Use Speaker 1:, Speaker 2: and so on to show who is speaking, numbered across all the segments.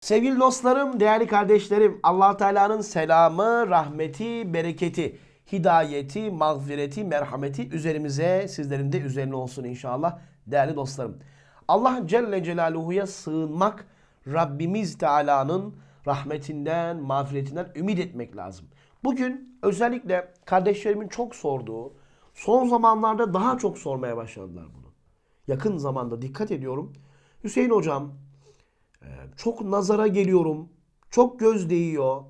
Speaker 1: Sevgili dostlarım, değerli kardeşlerim, allah Teala'nın selamı, rahmeti, bereketi, hidayeti, mağfireti, merhameti üzerimize, sizlerin de üzerine olsun inşallah değerli dostlarım. Allah Celle Celaluhu'ya sığınmak, Rabbimiz Teala'nın rahmetinden, mağfiretinden ümit etmek lazım. Bugün özellikle kardeşlerimin çok sorduğu, son zamanlarda daha çok sormaya başladılar bunu. Yakın zamanda dikkat ediyorum. Hüseyin hocam, çok nazara geliyorum. Çok göz değiyor.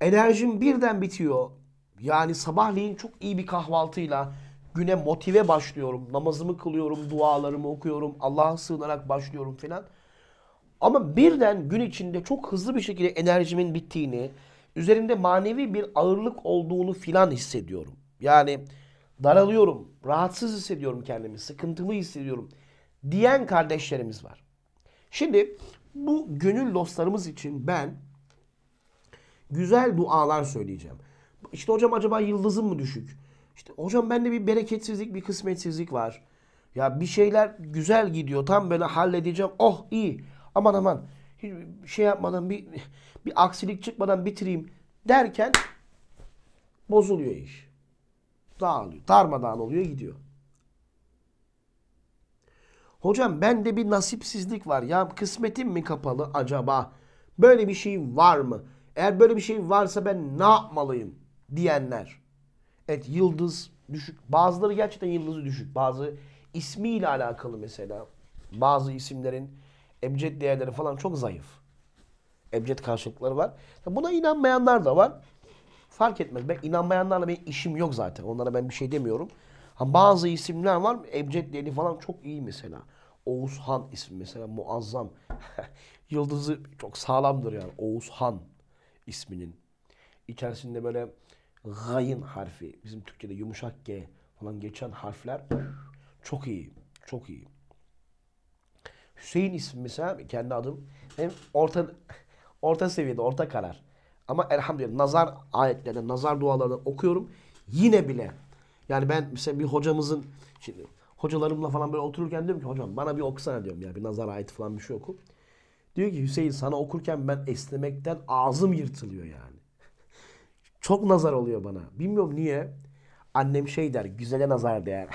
Speaker 1: Enerjim birden bitiyor. Yani sabahleyin çok iyi bir kahvaltıyla güne motive başlıyorum. Namazımı kılıyorum, dualarımı okuyorum, Allah'a sığınarak başlıyorum filan. Ama birden gün içinde çok hızlı bir şekilde enerjimin bittiğini, üzerimde manevi bir ağırlık olduğunu filan hissediyorum. Yani daralıyorum, rahatsız hissediyorum kendimi, sıkıntılı hissediyorum diyen kardeşlerimiz var. Şimdi bu gönül dostlarımız için ben güzel dualar söyleyeceğim. İşte hocam acaba yıldızım mı düşük? İşte hocam bende bir bereketsizlik, bir kısmetsizlik var. Ya bir şeyler güzel gidiyor. Tam böyle halledeceğim. Oh iyi. Aman aman. Hiç şey yapmadan bir bir aksilik çıkmadan bitireyim derken bozuluyor iş. Dağılıyor. Darmadağın oluyor gidiyor. Hocam bende bir nasipsizlik var. Ya kısmetim mi kapalı acaba? Böyle bir şey var mı? Eğer böyle bir şey varsa ben ne yapmalıyım? Diyenler. Evet yıldız düşük. Bazıları gerçekten yıldızı düşük. Bazı ismiyle alakalı mesela. Bazı isimlerin ebced değerleri falan çok zayıf. Ebced karşılıkları var. Buna inanmayanlar da var. Fark etmez. Ben inanmayanlarla benim işim yok zaten. Onlara ben bir şey demiyorum. Ha, bazı isimler var. Ebced değeri falan çok iyi mesela. Oğuzhan ismi mesela muazzam. Yıldızı çok sağlamdır yani. Oğuzhan isminin. İçerisinde böyle gayın harfi. Bizim Türkçe'de yumuşak G falan geçen harfler çok iyi. Çok iyi. Hüseyin ismi mesela kendi adım. Hem orta orta seviyede, orta karar. Ama elhamdülillah nazar ayetlerine, nazar dualarını okuyorum. Yine bile yani ben mesela bir hocamızın şimdi hocalarımla falan böyle otururken diyorum ki hocam bana bir okusana diyorum ya bir nazar ayeti falan bir şey oku. Diyor ki Hüseyin sana okurken ben esnemekten ağzım yırtılıyor yani. Çok nazar oluyor bana. Bilmiyorum niye. Annem şey der, güzele nazar der.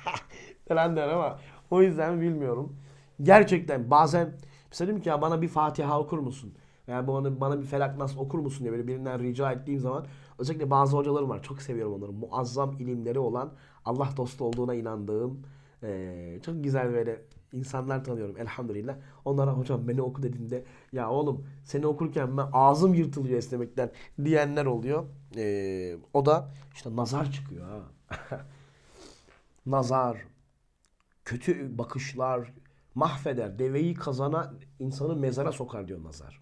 Speaker 1: falan der ama o yüzden bilmiyorum. Gerçekten bazen mesela diyorum ki ya bana bir Fatiha okur musun? Veya bana, bana bir Felak Nas okur musun diye böyle birinden rica ettiğim zaman özellikle bazı hocalarım var. Çok seviyorum onları. Muazzam ilimleri olan Allah dostu olduğuna inandığım eee, çok güzel böyle insanlar tanıyorum elhamdülillah. Onlara hocam beni oku dediğinde ya oğlum seni okurken ben ağzım yırtılıyor esnemekten diyenler oluyor. Eee, o da işte nazar çıkıyor ha. nazar, kötü bakışlar mahveder. Deveyi kazana insanı mezara sokar diyor nazar.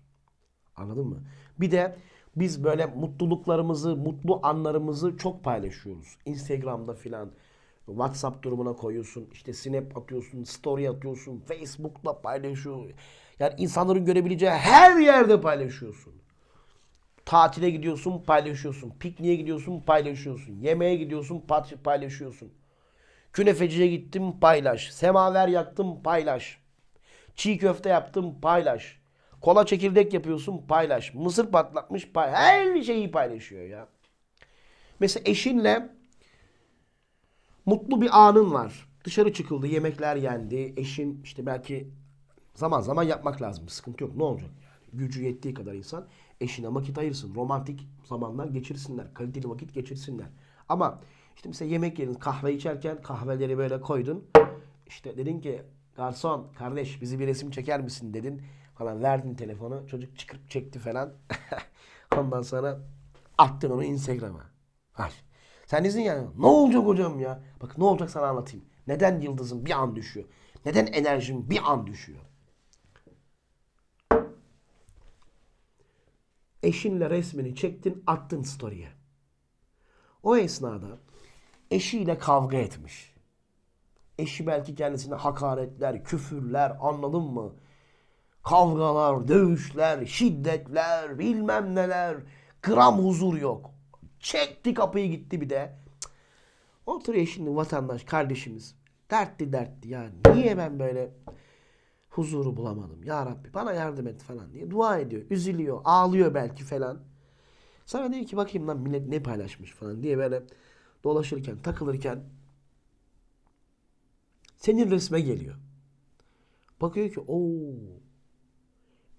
Speaker 1: Anladın mı? Bir de biz böyle mutluluklarımızı, mutlu anlarımızı çok paylaşıyoruz. Instagram'da filan. WhatsApp durumuna koyuyorsun. işte snap atıyorsun, story atıyorsun, Facebook'ta paylaşıyorsun. Yani insanların görebileceği her yerde paylaşıyorsun. Tatile gidiyorsun, paylaşıyorsun. Pikniğe gidiyorsun, paylaşıyorsun. Yemeğe gidiyorsun, paylaşıyorsun. Künefeciye gittim, paylaş. Semaver yaktım, paylaş. Çiğ köfte yaptım, paylaş. Kola çekirdek yapıyorsun, paylaş. Mısır patlatmış, pay. Her şeyi paylaşıyor ya. Mesela eşinle mutlu bir anın var. Dışarı çıkıldı, yemekler yendi. Eşin işte belki zaman zaman yapmak lazım. Sıkıntı yok. Ne olacak yani? Gücü yettiği kadar insan eşine vakit ayırsın. Romantik zamanlar geçirsinler. Kaliteli vakit geçirsinler. Ama işte mesela yemek yedin, kahve içerken kahveleri böyle koydun. İşte dedin ki garson kardeş bizi bir resim çeker misin dedin falan verdin telefonu çocuk çıkıp çekti falan ondan sonra attın onu Instagram'a. Hay. Sen izin yani ne olacak hocam ya? Bak ne olacak sana anlatayım. Neden yıldızım bir an düşüyor? Neden enerjim bir an düşüyor? Eşinle resmini çektin attın story'e. O esnada eşiyle kavga etmiş. Eşi belki kendisine hakaretler, küfürler anladın mı? Kavgalar, dövüşler, şiddetler, bilmem neler. Gram huzur yok. Çekti kapıyı gitti bir de. Oturuyor şimdi vatandaş, kardeşimiz. Dertli dertli ya. Niye ben böyle huzuru bulamadım. Ya Rabbi bana yardım et falan diye dua ediyor. Üzülüyor, ağlıyor belki falan. Sonra diyor ki bakayım lan millet ne paylaşmış falan diye böyle dolaşırken, takılırken senin resme geliyor. Bakıyor ki o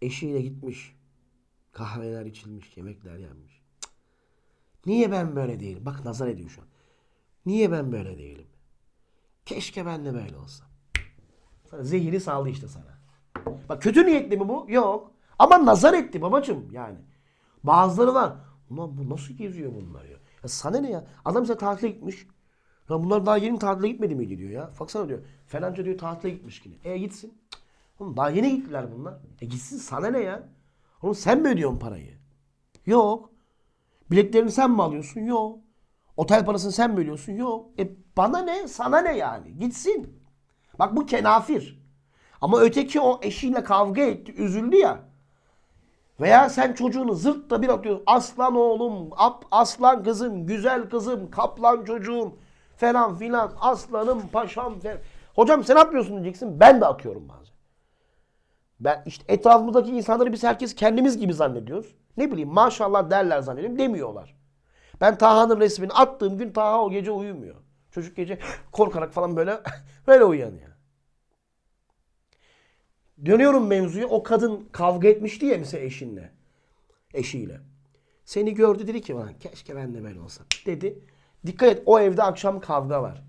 Speaker 1: eşiyle gitmiş. Kahveler içilmiş, yemekler yenmiş. Niye ben böyle değilim? Bak nazar ediyor şu an. Niye ben böyle değilim? Keşke ben de böyle olsam. Sana zehiri saldı işte sana. Bak kötü niyetli mi bu? Yok. Ama nazar etti babacım yani. Bazıları var. Ulan bu nasıl geziyor bunlar ya? Ya sana ne ya? Adam bize tatile gitmiş. Ya bunlar daha yeni tatile gitmedi mi diyor ya. Baksana diyor. Falanca diyor tatile gitmiş yine. E gitsin. Oğlum daha yeni gittiler bunlar. E gitsin sana ne ya? Oğlum sen mi ödüyorsun parayı? Yok. Biletlerini sen mi alıyorsun? Yok. Otel parasını sen mi ödüyorsun? Yok. E bana ne? Sana ne yani? Gitsin. Bak bu kenafir. Ama öteki o eşiyle kavga etti, üzüldü ya. Veya sen çocuğunu zırt da bir atıyorsun. Aslan oğlum, ap, aslan kızım, güzel kızım, kaplan çocuğum falan filan. Aslanım, paşam falan. Hocam sen atmıyorsun diyeceksin. Ben de atıyorum bazen. Ben işte etrafımızdaki insanları biz herkes kendimiz gibi zannediyoruz. Ne bileyim maşallah derler zannediyorum demiyorlar. Ben Taha'nın resmini attığım gün Taha o gece uyumuyor. Çocuk gece korkarak falan böyle böyle uyanıyor. Dönüyorum mevzuya. O kadın kavga etmişti ya mesela eşinle. Eşiyle. Seni gördü dedi ki bana keşke ben de böyle olsam dedi. Dikkat et o evde akşam kavga var.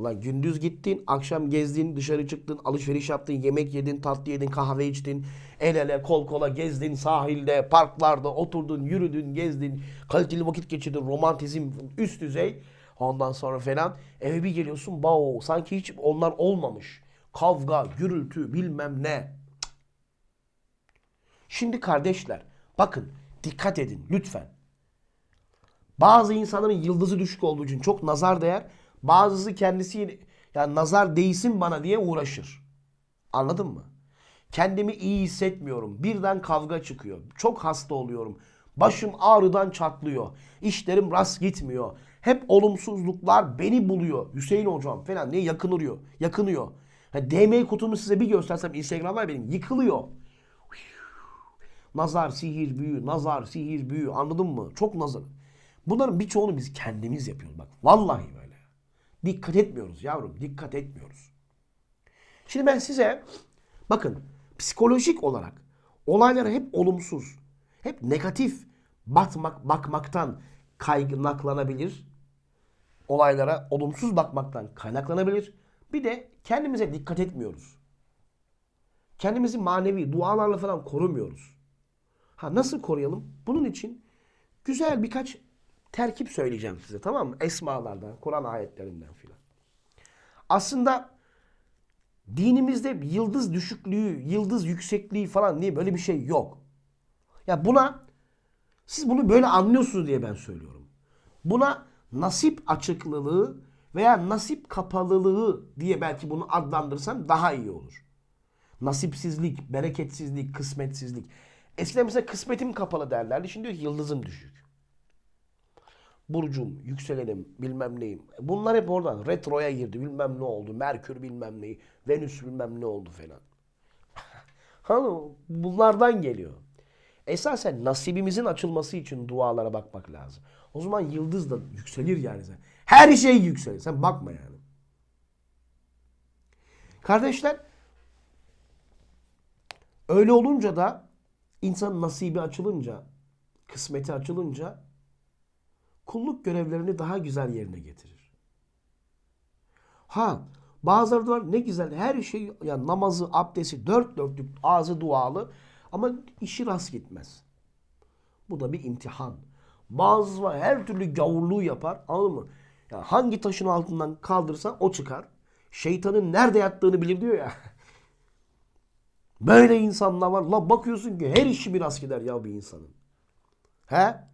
Speaker 1: Ulan gündüz gittin, akşam gezdin, dışarı çıktın, alışveriş yaptın, yemek yedin, tatlı yedin, kahve içtin. El ele, kol kola gezdin, sahilde, parklarda oturdun, yürüdün, gezdin. Kaliteli vakit geçirdin, romantizm üst düzey. Ondan sonra falan eve bir geliyorsun, bao, sanki hiç onlar olmamış. Kavga, gürültü, bilmem ne. Şimdi kardeşler, bakın dikkat edin lütfen. Bazı insanların yıldızı düşük olduğu için çok nazar değer. Bazısı kendisi yani nazar değsin bana diye uğraşır. Anladın mı? Kendimi iyi hissetmiyorum. Birden kavga çıkıyor. Çok hasta oluyorum. Başım ağrıdan çatlıyor. İşlerim rast gitmiyor. Hep olumsuzluklar beni buluyor. Hüseyin hocam falan diye yakınıyor. Yakınıyor. Ha, DM kutumu size bir göstersem Instagram var benim. Yıkılıyor. Nazar, sihir, büyü, nazar, sihir, büyü. Anladın mı? Çok nazar. Bunların birçoğunu biz kendimiz yapıyoruz. Bak vallahi. Dikkat etmiyoruz yavrum. Dikkat etmiyoruz. Şimdi ben size bakın psikolojik olarak olaylara hep olumsuz, hep negatif bakmak, bakmaktan kaynaklanabilir. Olaylara olumsuz bakmaktan kaynaklanabilir. Bir de kendimize dikkat etmiyoruz. Kendimizi manevi dualarla falan korumuyoruz. Ha nasıl koruyalım? Bunun için güzel birkaç terkip söyleyeceğim size tamam mı? Esmalardan, Kur'an ayetlerinden filan. Aslında dinimizde yıldız düşüklüğü, yıldız yüksekliği falan diye böyle bir şey yok. Ya buna siz bunu böyle anlıyorsunuz diye ben söylüyorum. Buna nasip açıklılığı veya nasip kapalılığı diye belki bunu adlandırsam daha iyi olur. Nasipsizlik, bereketsizlik, kısmetsizlik. Eskiden mesela kısmetim kapalı derlerdi. Şimdi diyor ki yıldızım düşük. Burcum, yükselenim, bilmem neyim. Bunlar hep oradan. Retroya girdi, bilmem ne oldu. Merkür bilmem neyi. Venüs bilmem ne oldu falan. Hani bunlardan geliyor. Esasen nasibimizin açılması için dualara bakmak lazım. O zaman yıldız da yükselir yani. Sen. Her şey yükselir. Sen bakma yani. Kardeşler öyle olunca da insanın nasibi açılınca, kısmeti açılınca kulluk görevlerini daha güzel yerine getirir. Ha bazıları da var ne güzel her şey yani namazı, abdesti dört dörtlük ağzı dualı ama işi rast gitmez. Bu da bir imtihan. Bazı var her türlü gavurluğu yapar anladın mı? Ya hangi taşın altından kaldırsan o çıkar. Şeytanın nerede yattığını bilir diyor ya. Böyle insanlar var. La bakıyorsun ki her işi bir rast gider ya bir insanın. He?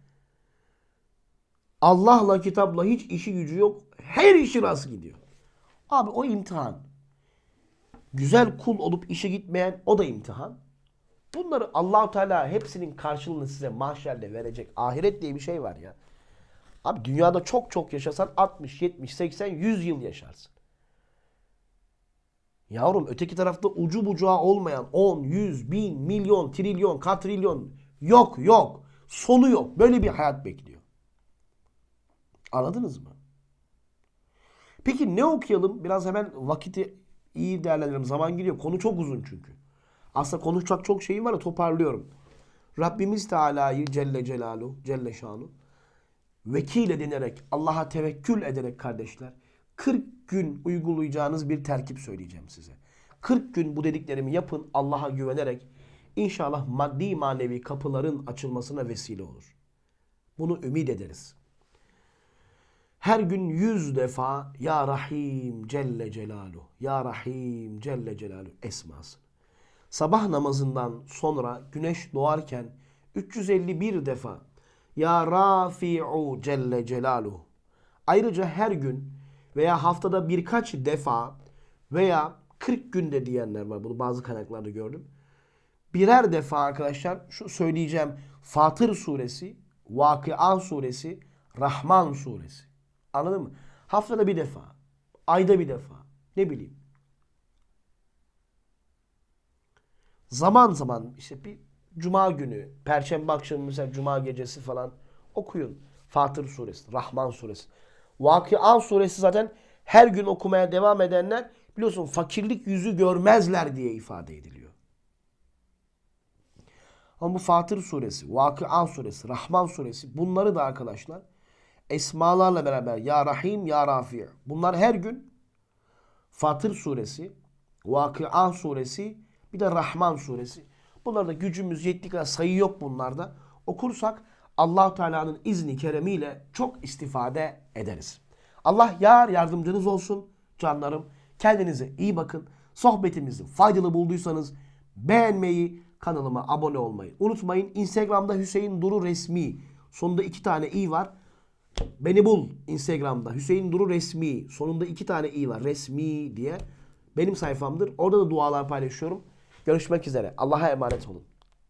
Speaker 1: Allah'la kitapla hiç işi gücü yok. Her işi rast gidiyor. Abi o imtihan. Güzel kul olup işe gitmeyen o da imtihan. Bunları Allahu Teala hepsinin karşılığını size mahşerde verecek. Ahiret diye bir şey var ya. Abi dünyada çok çok yaşasan 60, 70, 80, 100 yıl yaşarsın. Yavrum öteki tarafta ucu bucağı olmayan 10, 100, bin, milyon, trilyon, katrilyon yok yok. Sonu yok. Böyle bir hayat bekliyor. Anladınız mı? Peki ne okuyalım? Biraz hemen vakiti iyi değerlendirelim. Zaman gidiyor. Konu çok uzun çünkü. Aslında konuşacak çok şeyim var da toparlıyorum. Rabbimiz Teala'yı Celle Celaluhu, Celle Şanu vekil edinerek, Allah'a tevekkül ederek kardeşler 40 gün uygulayacağınız bir terkip söyleyeceğim size. 40 gün bu dediklerimi yapın Allah'a güvenerek inşallah maddi manevi kapıların açılmasına vesile olur. Bunu ümit ederiz. Her gün yüz defa Ya Rahim Celle Celaluhu, Ya Rahim Celle Celaluhu esmasını. Sabah namazından sonra güneş doğarken 351 defa Ya Rafi'u Celle Celaluhu. Ayrıca her gün veya haftada birkaç defa veya 40 günde diyenler var. Bunu bazı kaynaklarda gördüm. Birer defa arkadaşlar şu söyleyeceğim Fatır suresi, Vakıa suresi, Rahman suresi. Anladın mı? Haftada bir defa, ayda bir defa, ne bileyim. Zaman zaman işte bir cuma günü, perşembe akşamı mesela cuma gecesi falan okuyun. Fatır suresi, Rahman suresi. Vakıa suresi zaten her gün okumaya devam edenler biliyorsun fakirlik yüzü görmezler diye ifade ediliyor. Ama bu Fatır suresi, Vakıa suresi, Rahman suresi bunları da arkadaşlar esmalarla beraber Ya Rahim, Ya Rafi. Bunlar her gün Fatır suresi, Vakıa suresi, bir de Rahman suresi. Bunlarda gücümüz yettiği kadar sayı yok bunlarda. Okursak allah Teala'nın izni keremiyle çok istifade ederiz. Allah yar yardımcınız olsun canlarım. Kendinize iyi bakın. Sohbetimizi faydalı bulduysanız beğenmeyi, kanalıma abone olmayı unutmayın. Instagram'da Hüseyin Duru Resmi. Sonunda iki tane i var. Beni bul Instagram'da. Hüseyin Duru Resmi. Sonunda iki tane i var. Resmi diye. Benim sayfamdır. Orada da dualar paylaşıyorum. Görüşmek üzere. Allah'a emanet olun.